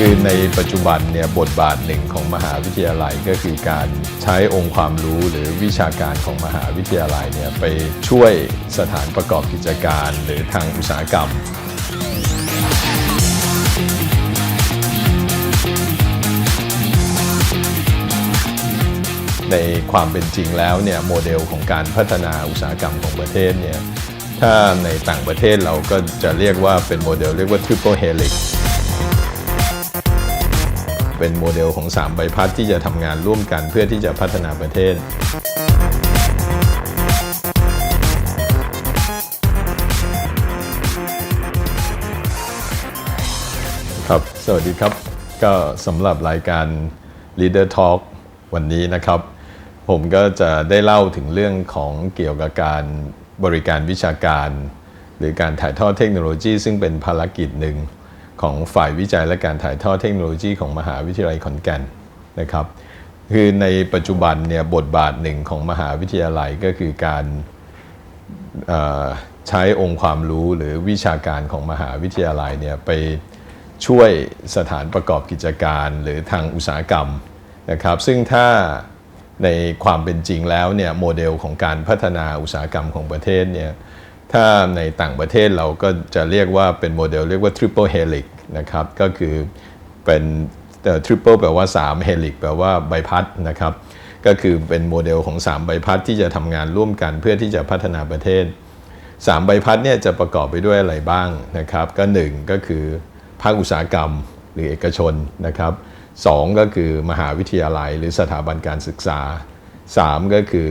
คือในปัจจุบันเนี่ยบทบาทหนึ่งของมหาวิทยาลัยก็คือการใช้องค์ความรู้หรือวิชาการของมหาวิทยาลัยเนี่ยไปช่วยสถานประกอบกิจการ หรือทางอุตสาหกรรมในความเป็นจริงแล้วเนี่ยโมเดลของการพัฒนาอุตสาหกรรมของประเทศเนี่ยถ้าในต่างประเทศเราก็จะเรียกว่าเป็นโมเดลเรียกว่า triple helix เป็นโมเดลของ 3 ใบพัดที่จะทำงานร่วมกันเพื่อที่จะพัฒนาประเทศครับ สวัสดีครับ ก็สำหรับรายการ Leader Talk วันนี้นะครับ ผมก็จะได้เล่าถึงเรื่องของเกี่ยวกับการบริการวิชาการ หรือการถ่ายทอดเทคโนโลยี ซึ่งเป็นภารกิจหนึ่ง ของฝ่ายวิจัยและการถ่ายทอดเทคโนโลยีของมหาวิทยาลัยขอนแก่นนะครับ คือในปัจจุบันเนี่ยบทบาทหนึ่งของมหาวิทยาลัยก็คือการใช้องค์ความรู้หรือวิชาการของมหาวิทยาลัยเนี่ยไปช่วยสถานประกอบกิจการหรือทางอุตสาหกรรมนะครับ ซึ่งถ้าในความเป็นจริงแล้วเนี่ยโมเดลของการพัฒนาอุตสาหกรรมของประเทศเนี่ย ถ้าในต่างประเทศเราก็จะเรียกว่าเป็นโมเดลเรียกว่า triple helix นะครับ ก็คือเป็นเอ่ triple แปลว่า 3 helix แปลว่าใบพัดนะครับ ก็คือเป็นโมเดลของ 3 ใบพัดที่จะทำงานร่วมกันเพื่อที่จะพัฒนาประเทศ 3 ใบพัดเนี่ยจะประกอบไปด้วยอะไรบ้างนะครับ ก็ 1 ก็คือภาคอุตสาหกรรมหรือเอกชนนะครับสองก็คือมหาวิทยาลัยหรือสถาบันการศึกษา 3 ก็คือ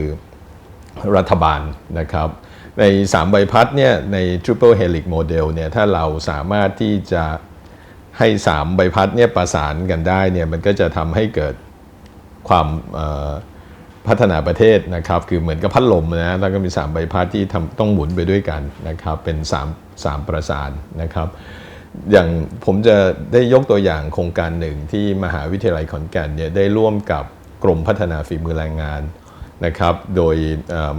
รัฐบาลนะครับ ใน 3 ใบพัดเนี่ยใน Triple Helix Model เนี่ยถ้าเราสามารถที่จะให้ 3 ใบพัดเนี่ยประสานกันได้เนี่ยมันก็จะทำให้เกิดความพัฒนาประเทศนะครับ คือเหมือนกับพัดลมนะแล้วก็มี 3 ใบพัดที่ทำต้องหมุนไปด้วยกันนะครับ เป็น 3 3 ประสานนะครับ อย่างผมจะได้ยกตัวอย่างโครงการหนึ่งที่มหาวิทยาลัยขอนแก่นเนี่ยได้ร่วมกับกรมพัฒนาฝีมือแรงงาน นะครับ โดย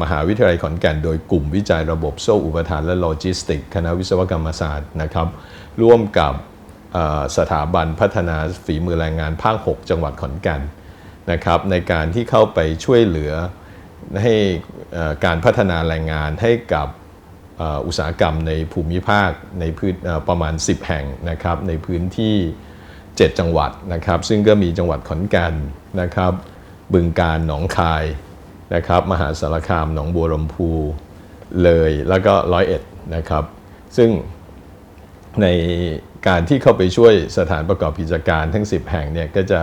มหาวิทยาลัยขอนแก่น โดยกลุ่มวิจัยระบบโซ่อุปทานและโลจิสติก คณะวิศวกรรมศาสตร์นะครับ ร่วมกับสถาบันพัฒนาฝีมือแรงงานภาค 6 จังหวัดขอนแก่นนะครับในการที่เข้าไปช่วยเหลือให้การพัฒนาแรงงานให้กับอุตสาหกรรมในภูมิภาคในพื้นประมาณ 10 แห่งนะครับในพื้นที่ 7 จังหวัดนะครับ ซึ่งก็มีจังหวัดขอนแก่นนะครับ บึงการหนองคาย นะครับมหาสารคามหนองบัวลำพูเลยแล้วก็ร้อยเอ็ดนะครับ ซึ่งในการที่เข้าไปช่วยสถานประกอบกิจการทั้ง 10 แห่งเนี่ยก็จะ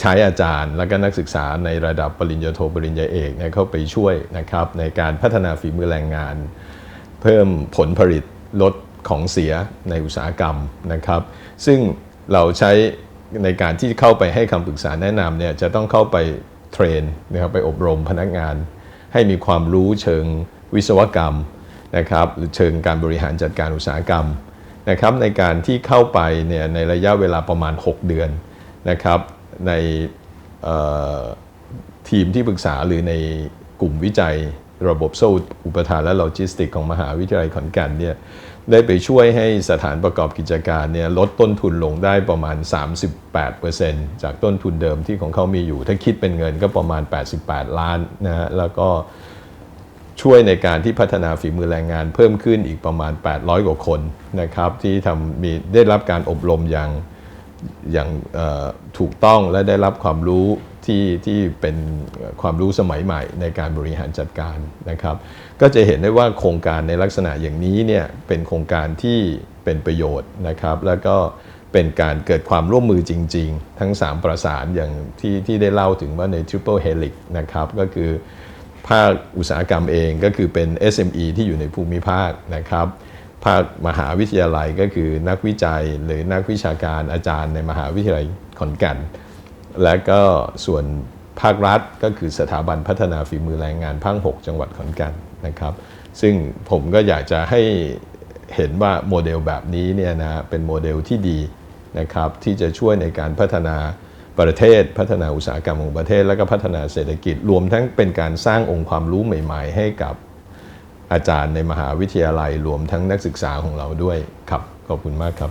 ใช้อาจารย์และก็นักศึกษาในระดับปริญญาโทปริญญาเอกเนี่ยเข้าไปช่วยนะครับในการพัฒนาฝีมือแรงงาน เพิ่มผลผลิตลดของเสียในอุตสาหกรรมนะครับ ซึ่งเราใช้ในการที่เข้าไปให้คำปรึกษาแนะนำเนี่ยจะต้องเข้าไป เทรนนะครับไปอบรมพนักงาน ให้มีความรู้เชิงวิศวกรรมนะครับหรือเชิงการบริหารจัดการอุตสาหกรรมนะครับในการที่เข้าไปเนี่ยในระยะเวลาประมาณ 6 เดือนนะครับในทีมที่ปรึกษาหรือในกลุ่มวิจัยระบบโซ่อุปทานและโลจิสติกของมหาวิทยาลัยขอนแก่นเนี่ย ได้ไปช่วยให้สถานประกอบกิจการเนี่ยลดต้นทุนลงได้ประมาณ 38%จากต้นทุนเดิมที่ของเขามีอยู่ ถ้าคิดเป็นเงินก็ประมาณ 88 ล้านนะฮะแล้วก็ช่วยในการที่พัฒนาฝีมือแรงงานเพิ่มขึ้นอีกประมาณ 800 กว่าคนนะครับที่ทำมีได้รับการอบรมอย่าง อย่างถูกต้องและได้รับความรู้ที่ที่เป็นความรู้สมัยใหม่ในการบริหารจัดการนะครับ ก็จะเห็นได้ว่าโครงการในลักษณะอย่างนี้เนี่ยเป็นโครงการที่เป็นประโยชน์นะครับ แล้วก็เป็นการเกิดความร่วมมือจริง ๆ ทั้ง 3 ประสานอย่างที่ที่ได้เล่าถึงว่าใน Triple Helix นะครับก็คือภาคอุตสาหกรรมเองก็คือเป็น SME ที่อยู่ในภูมิภาคนะครับ ภาคมหาวิทยาลัยก็คือนักวิจัยหรือนักวิชาการอาจารย์ในมหาวิทยาลัยขอนแก่น และก็ส่วนภาครัฐก็คือสถาบันพัฒนาฝีมือแรงงานภาค 6 จังหวัดขอนแก่นนะครับ ซึ่งผมก็อยากจะให้เห็นว่าโมเดลแบบนี้เนี่ยนะเป็นโมเดลที่ดีนะครับที่จะช่วยในการพัฒนาประเทศ พัฒนาอุตสาหกรรมของประเทศ และก็พัฒนาเศรษฐกิจรวมทั้งเป็นการสร้างองค์ความรู้ใหม่ ๆ ให้กับ อาจารย์ในมหาวิทยาลัยรวมทั้งนักศึกษาของเราด้วยครับขอบคุณมากครับ